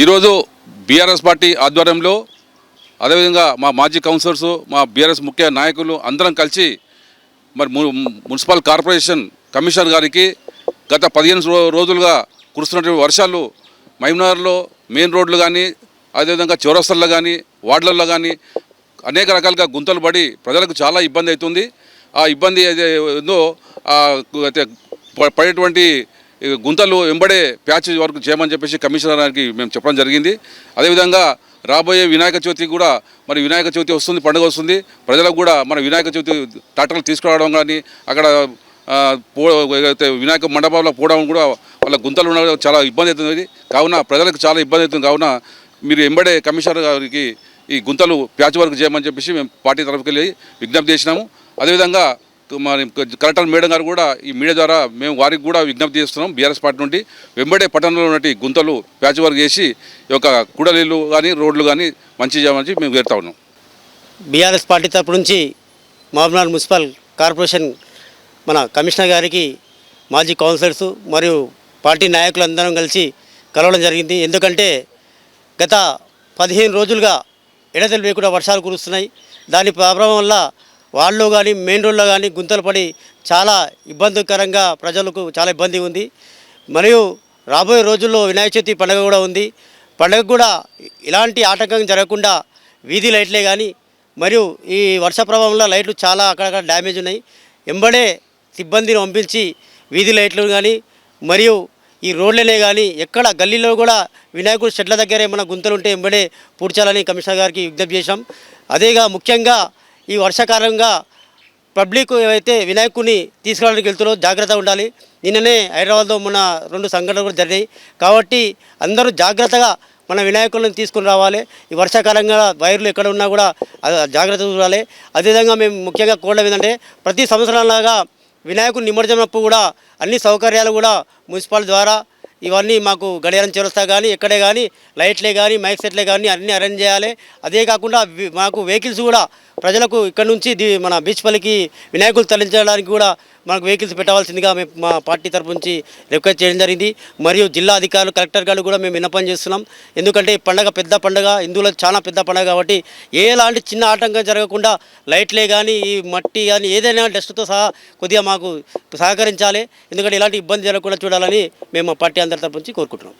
ఈరోజు BRS party ఆధ్వర్యంలో అదేవిధంగా మా మాజీ కౌన్సిలర్స్ మా బీఆర్ఎస్ ముఖ్య నాయకులు అందరం కలిసి మరి ము- మున్సిపల్ కార్పొరేషన్ కమిషనర్ గారికి గత పదిహేను రోజులుగా కురుస్తున్నటువంటి వర్షాలు మహబూబ్నగర్లో మెయిన్ రోడ్లు కానీ అదేవిధంగా చౌరస్తల్లో కానీ వార్డులలో కానీ అనేక రకాలుగా గుంతలు పడి ప్రజలకు చాలా ఇబ్బంది అవుతుంది. ఆ ఇబ్బంది ఏదో అయితే ప- పడేటువంటి గుంతలు వెంబడే ప్యాచ్ వరకు చేయమని చెప్పేసి కమిషనర్ గారికి మేము చెప్పడం జరిగింది. అదేవిధంగా రాబోయే వినాయక చవితి కూడా మరి వినాయక చవితి వస్తుంది పండుగ వస్తుంది. ప్రజలకు కూడా మన వినాయక చవితి ట్రాక్టర్లు తీసుకురావడం కానీ అక్కడ పో వినాయక మండపంలో పోవడం కూడా వాళ్ళ గుంతలు ఉండడం చాలా ఇబ్బంది అవుతుంది. కావున ప్రజలకు చాలా ఇబ్బంది అవుతుంది. కావున మీరు ఎంబడే కమిషనర్ గారికి ఈ గుంతలు ప్యాచ్ వర్క్ చేయమని చెప్పేసి మేము పార్టీ తరఫుకి వెళ్ళి విజ్ఞప్తి చేసినాము. అదేవిధంగా మరి కలెక్టర్ మేడం గారు కూడా ఈ మీడియా ద్వారా మేము వారికి కూడా విజ్ఞప్తి చేస్తున్నాం. బీఆర్ఎస్ పార్టీ నుండి వెంబడే పట్టణంలో ఉన్నటువంటి గుంతలు ప్యాచ్ వర్క్ చేసి ఈ యొక్క కూడలీలు కానీ రోడ్లు కానీ మంచి చేయమని మేము వేరుతా ఉన్నాం. బీఆర్ఎస్ పార్టీ తరపు నుంచి మహబూబ్నగర్ మున్సిపల్ కార్పొరేషన్ మన కమిషనర్ గారికి మాజీ కౌన్సిలర్స్ మరియు పార్టీ నాయకులందరం కలిసి కలవడం జరిగింది. ఎందుకంటే గత పదిహేను రోజులుగా ఎడతెలు లేకుండా వర్షాలు కురుస్తున్నాయి. దాని ప్రభావం వల్ల వాళ్ళు కానీ మెయిన్ రోడ్లో కానీ గుంతలు పడి చాలా ఇబ్బందికరంగా ప్రజలకు చాలా ఇబ్బంది ఉంది. మరియు రాబోయే రోజుల్లో వినాయక చవితి పండుగ కూడా ఉంది. పండుగ కూడా ఇలాంటి ఆటంకం జరగకుండా వీధి లైట్లే కానీ మరియు ఈ వర్ష ప్రభావంలో లైట్లు చాలా అక్కడక్కడ డ్యామేజ్ ఉన్నాయి. ఎంబడే సిబ్బందిని పంపించి వీధి లైట్లు కానీ మరియు ఈ రోడ్లనే కానీ ఎక్కడ గల్లీలో కూడా వినాయకుడు షెడ్ల దగ్గర ఏమైనా గుంతలు ఉంటే ఎంబడే పూడ్చాలని కమిషనర్ గారికి విజ్ఞప్తి చేశాం. అదేగా ముఖ్యంగా ఈ వర్షాకాలంగా పబ్లిక్ ఏవైతే వినాయకుడిని తీసుకురావడానికి వెళ్తున్నారో జాగ్రత్తగా ఉండాలి. నిన్ననే హైదరాబాద్లో మన రెండు సంఘటనలు కూడా జరిగాయి కాబట్టి అందరూ జాగ్రత్తగా మన వినాయకులను తీసుకుని రావాలి. ఈ వర్షాకాలంగా వైర్లు ఎక్కడ ఉన్నా కూడా జాగ్రత్త చూడాలి. అదేవిధంగా మేము ముఖ్యంగా కోరడం ఏంటంటే ప్రతి సంవత్సరంలాగా వినాయకుడు నిమజ్జనప్పుడు కూడా అన్ని సౌకర్యాలు కూడా మున్సిపల్ ద్వారా ఇవన్నీ మాకు గడియారం చేరుస్తా కానీ ఎక్కడే కానీ లైట్లే కానీ మైక్ సెట్లే కానీ అన్నీ అరేంజ్ చేయాలి. అదే కాకుండా మాకు వెహికల్స్ కూడా ప్రజలకు ఇక్కడ నుంచి మన బీచ్ పల్లికి వినాయకులు తరలించడానికి కూడా మనకు వెహికల్స్ పెట్టవలసిందిగా మేము మా పార్టీ తరపు నుంచి రిక్వెస్ట్ చేయడం జరిగింది. మరియు జిల్లా అధికారులు కలెక్టర్ గారు కూడా మేము విన్నపం చేస్తున్నాం. ఎందుకంటే ఈ పండగ పెద్ద పండగ హిందువులకు చాలా పెద్ద పండగ కాబట్టి ఎలాంటి చిన్న ఆటంకం జరగకుండా లైట్లే కానీ ఈ మట్టి కానీ ఏదైనా డస్ట్తో సహా కొద్దిగా మాకు సహకరించాలి. ఎందుకంటే ఇలాంటి ఇబ్బంది జరగకుండా చూడాలని మేము మా పార్టీ అందరి తరపు నుంచి కోరుకుంటున్నాం.